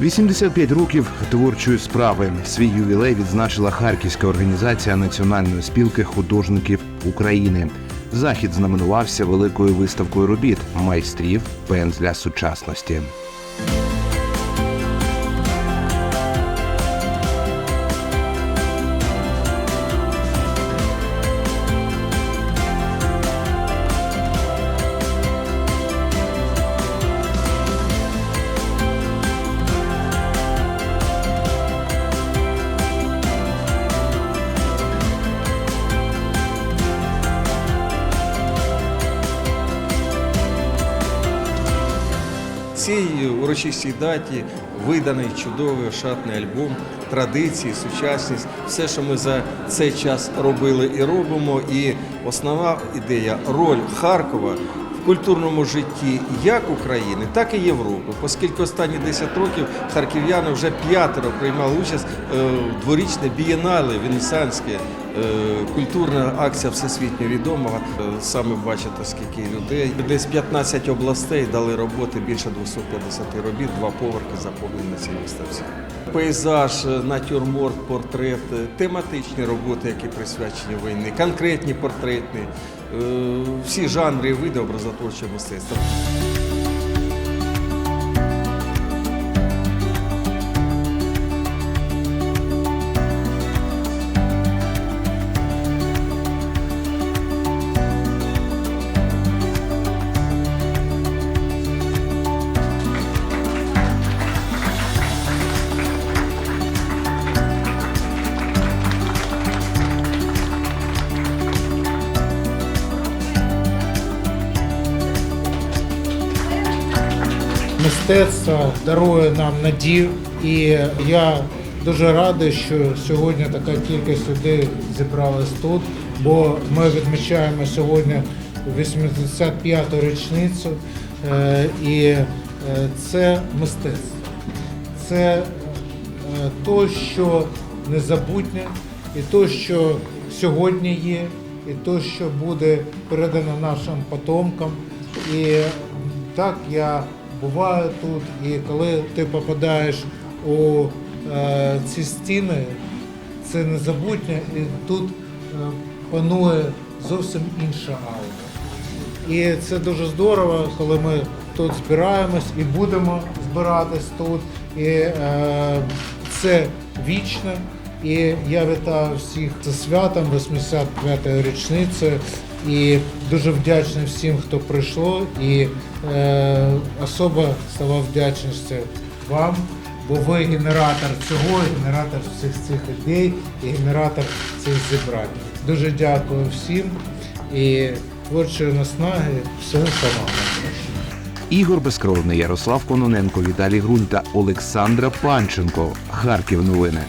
85 років творчої справи. Свій ювілей відзначила Харківська організація Національної спілки художників України. Захід знаменувався великою виставкою робіт майстрів пензля сучасності. Цій урочистій даті виданий чудовий шатний альбом, традиції, сучасність, все, що ми за цей час робили і робимо. І основна ідея роль Харкова культурному житті як України, так і Європи, оскільки останні 10 років харків'яни вже п'ятеро приймали участь е, в дворічне бієнале венеціанське. е, Культурна акція всесвітньо відома. Е, Саме бачите, скільки людей. Десь 15 областей дали роботи більше 250 робіт, два поверхи заповнені на цій виставці. Пейзаж, е, натюрморт, портрет, е, тематичні роботи, які присвячені війні, конкретні портретні, е, всі жанри і види образотворчого мистецтва. Мистецтво дарує нам надію, і я дуже радий, що сьогодні така кількість людей зібралась тут, бо ми відмічаємо сьогодні 85-ту річницю, е, і е, це мистецтво. Це е, то, що незабутнє, і то, що сьогодні є, і то, що буде передано нашим потомкам. І так я буваю тут, і коли ти попадаєш у е, ці стіни, це незабутнє, і тут е, панує зовсім інша аура. І це дуже здорово, коли ми тут збираємось і будемо збиратись тут. І е, це вічно. І я вітаю всіх з святом 85-ї річниці. І дуже вдячний всім, хто прийшло. І е, особа слова вдячності вам, бо ви генератор цього, генератор всіх цих ідей і генератор цих зібрань. Дуже дякую всім і творчої наснаги, всього самого. Ігор Безкровний, Ярослав Кононенко, Віталій Грунь та Олександра Панченко. Харків новини.